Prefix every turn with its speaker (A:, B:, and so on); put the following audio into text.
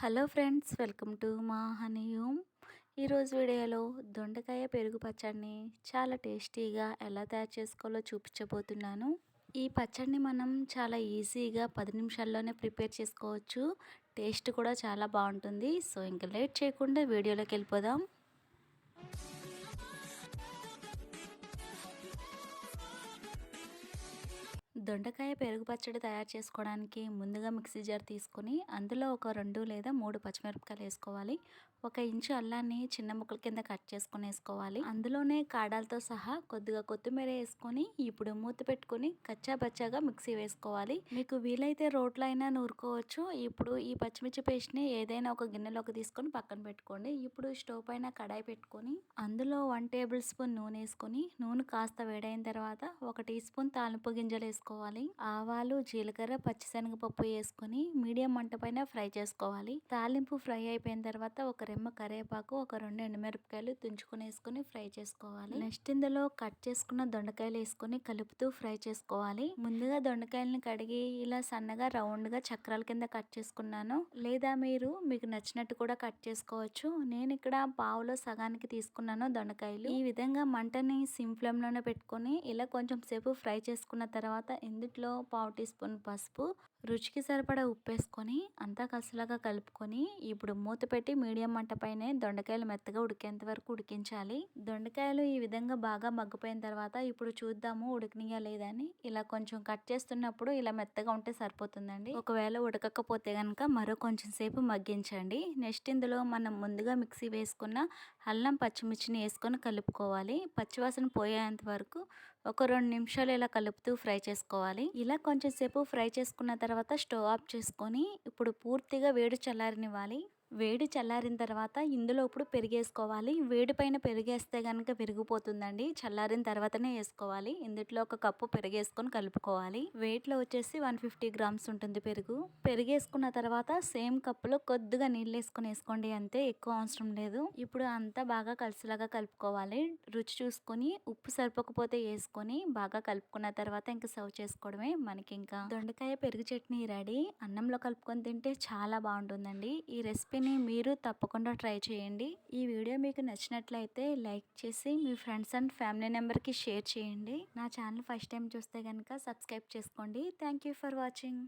A: Hello friends welcome to మా honey home ఈరోజు వీడియోలో దొండకాయ పెరుగు పచ్చడిని చాలా టేస్టీగా ఎలా తయారు చేసుకోవాలో చూపించబోతున్నాను. ఈ పచ్చడిని మనం చాలా ఈజీగా పది నిమిషాల్లోనే ప్రిపేర్ చేసుకోవచ్చు. టేస్ట్ కూడా చాలా బాగుంటుంది. సో ఇంకా లేట్ చేయకుండా వీడియోలోకి వెళ్ళిపోదాం. దొండకాయ పెరుగు పచ్చడి తయారు చేసుకోవడానికి ముందుగా మిక్సీ జార్ తీసుకొని అందులో ఒక రెండు లేదా మూడు పచ్చిమిరపకాయలు వేసుకోవాలి. ఒక ఇంచు అల్లాన్ని చిన్న ముక్కల కింద కట్ చేసుకొని వేసుకోవాలి. అందులోనే కాడాలతో సహా కొద్దిగా కొత్తిమీర వేసుకొని ఇప్పుడు మూత పెట్టుకొని కచ్చా బచ్చాగా మిక్సీ వేసుకోవాలి. మీకు వీలైతే రోట్లో అయినా నూరుకోవచ్చు. ఇప్పుడు ఈ పచ్చిమిర్చి పేస్ట్ని ఏదైనా ఒక గిన్నెలోకి తీసుకొని పక్కన పెట్టుకోండి. ఇప్పుడు స్టవ్ పైన కడాయి పెట్టుకొని అందులో వన్ టేబుల్ స్పూన్ నూనె వేసుకొని నూనె కాస్త వేడైన తర్వాత ఒక టీ స్పూన్ తాలింపు గింజలు వేసుకోవాలి. ఆవాలు జీలకర్ర పచ్చిశనగపప్పు వేసుకొని మీడియం మంట పైన ఫ్రై చేసుకోవాలి. తాలింపు ఫ్రై అయిపోయిన తర్వాత ఒక రెమ్మ కరివేపాకు ఒక రెండు ఎండుమిరపకాయలు తుంచుకొని వేసుకొని ఫ్రై చేసుకోవాలి. నెక్స్ట్ ఇందులో కట్ చేసుకున్న దొండకాయలు వేసుకొని కలుపుతూ ఫ్రై చేసుకోవాలి. ముందుగా దొండకాయలను కడిగి ఇలా సన్నగా రౌండ్గా చక్రాల కింద కట్ చేసుకున్నాను. లేదా మీరు మీకు నచ్చినట్టు కూడా కట్ చేసుకోవచ్చు. నేను ఇక్కడ పావులో సగానికి తీసుకున్నాను దొండకాయలు. ఈ విధంగా మంటని సిమ్ ఫ్లేమ్లోనే పెట్టుకొని ఇలా కొంచెం సేపు ఫ్రై చేసుకున్న తర్వాత ఇందుట్లో పావు టీ స్పూన్ పసుపు రుచికి సరిపడా ఉప్పు వేసుకొని అంతా కసలాగా కలుపుకొని ఇప్పుడు మూత పెట్టి మీడియం మంట పైనే దొండకాయలు మెత్తగా ఉడికేంత వరకు ఉడికించాలి. దొండకాయలు ఈ విధంగా బాగా మగ్గిపోయిన తర్వాత ఇప్పుడు చూద్దాము ఉడికినాయా లేదని ఇలా కొంచెం కట్ చేస్తున్నప్పుడు ఇలా మెత్తగా ఉంటే సరిపోతుందండి. ఒకవేళ ఉడకకపోతే కనుక మరో కొంచెం సేపు మగ్గించండి. నెక్స్ట్ ఇందులో మనం ముందుగా మిక్సీ వేసుకున్న అల్లం పచ్చిమిర్చిని వేసుకొని కలుపుకోవాలి. పచ్చివాసన పోయేంత వరకు ఒక రెండు నిమిషాలు ఇలా కలుపుతూ ఫ్రై చేసుకోవాలి. ఇలా కొంచెం సేపు ఫ్రై చేసుకున్న తర్వాత స్టవ్ ఆఫ్ చేసుకొని ఇప్పుడు పూర్తిగా వేడి చల్లారనివ్వాలి. వేడి చల్లారిన తర్వాత ఇందులో ఇప్పుడు పెరిగేసుకోవాలి. వేడి పైన పెరిగేస్తే కనుక పెరిగిపోతుందండి చల్లారిన తర్వాతనే వేసుకోవాలి. ఇందులో ఒక కప్పు పెరిగేసుకొని కలుపుకోవాలి. వెయిట్లో వచ్చేసి వన్ ఫిఫ్టీ గ్రామ్స్ ఉంటుంది పెరుగు. పెరిగేసుకున్న తర్వాత సేమ్ కప్పులో కొద్దిగా నీళ్ళు వేసుకొని వేసుకోండి అంతే ఎక్కువ అవసరం లేదు. ఇప్పుడు అంతా బాగా కలిసిలాగా కలుపుకోవాలి. రుచి చూసుకొని ఉప్పు సరిపోకపోతే వేసుకొని బాగా కలుపుకున్న తర్వాత ఇంకా సర్వ్ చేసుకోవడమే మనకి ఇంకా దొండకాయ పెరుగు చట్నీ రెడీ. అన్నంలో కలుపుకొని తింటే చాలా బాగుంటుందండి. ఈ రెసిపీ రెసిపీని మీరు తప్పకుండా ట్రై చేయండి. ఈ వీడియో మీకు నచ్చినట్లయితే లైక్ చేసి మీ ఫ్రెండ్స్ అండ్ ఫ్యామిలీ మెంబర్కి షేర్ చేయండి. నా ఛానల్ ఫస్ట్ టైం చూస్తే కనుక సబ్స్క్రైబ్ చేసుకోండి. Thank you for watching.